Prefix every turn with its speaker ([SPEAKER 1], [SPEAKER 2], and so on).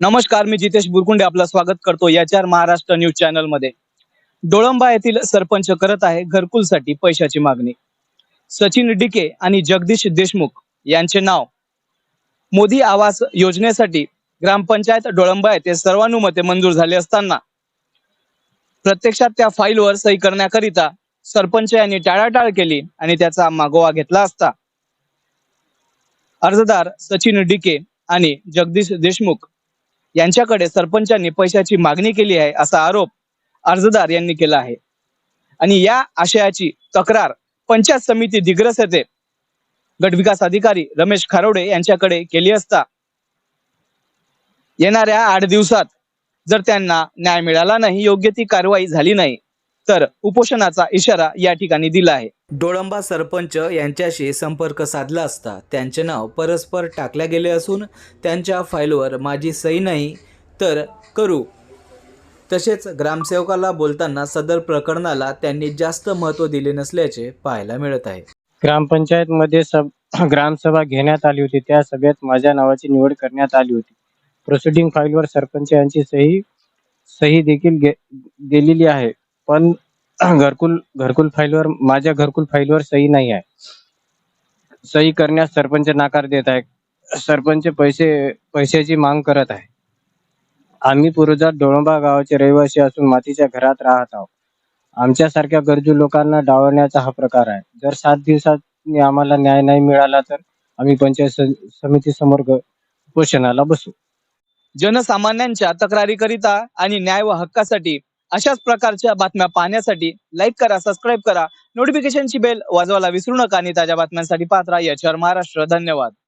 [SPEAKER 1] नमस्कार मी जितेश बुरकुंडे आपलं स्वागत करतो याच्यावर महाराष्ट्र न्यूज चॅनलमध्ये डोळंबा येथील सरपंच करत आहे घरकुलसाठी पैशाची मागणी. सचिन डिके आणि जगदीश देशमुख यांचे नाव. मोदी आवास योजनेसाठी ग्रामपंचायत डोळंबा येथे सर्वानुमते मंजूर झाले असताना. प्रत्यक्षात त्या फाईलवर सही करण्याकरिता सरपंच यांनी टाळाटाळ केली आणि त्याचा मागोवा घेतला असता. अर्जदार सचिन डिके आणि जगदीश देशमुख यांच्याकडे सरपंचांनी पैशाची मागणी केली आहे असा आरोप अर्जदार यांनी केला आहे. आणि या आशयाची तक्रार पंचायत समिती दिग्रस येथे गटविकास अधिकारी रमेश खारोडे यांच्याकडे केली असता येणाऱ्या आठ दिवसात जर त्यांना न्याय मिळाला नाही योग्य ती कारवाई झाली नाही तर उपोषणाचा इशारा या ठिकाणी दिला आहे. डोळंबा सरपंच यांच्याशी संपर्क साधला असता त्यांचे नाव परस्पर टाकल्या गेले असून त्यांच्या फाईलवर माझी सही नाही तर करू. तसेच ग्रामसेवकाला बोलताना सदर प्रकरणाला त्यांनी जास्त महत्त्व दिले नसल्याचे पाहायला मिळत आहे.
[SPEAKER 2] ग्रामपंचायतमध्ये सब ग्रामसभा घेण्यात आली होती त्या सभेत माझ्या नावाची निवड करण्यात आली होती. प्रोसिडिंग फाईलवर सरपंच यांची सही सही देखील गे गेलेली आहे. पण घरकुल घरकुल फाईलवर माझ्या घरकुल फाईलवर सही नाही आहे. सही करण्यास सरपंच नाकार देत आहे सरपंच पैसे पैशाची मांग करत आहे. आम्ही पूर्वजात डोळंबा गावाचे रहिवासी असून मातीच्या घरात राहत आहोत. आमच्यासारख्या गरजू लोकांना डावलण्याचा हा प्रकार आहे. जर सात दिवसात आम्हाला न्याय नाही मिळाला तर आम्ही पंचायत समितीसमोर उपोषणाला बसू.
[SPEAKER 1] जनसामान्यांच्या तक्रारीकरिता आणि न्याय व हक्कासाठी अशाच प्रकारच्या बातम्या पाहण्यासाठी लाईक करा सबस्क्राईब करा. नोटिफिकेशनची बेल वाजवायला विसरू नका आणि ताज्या बातम्यांसाठी पात्रा याच्यावर महाराष्ट्र. धन्यवाद.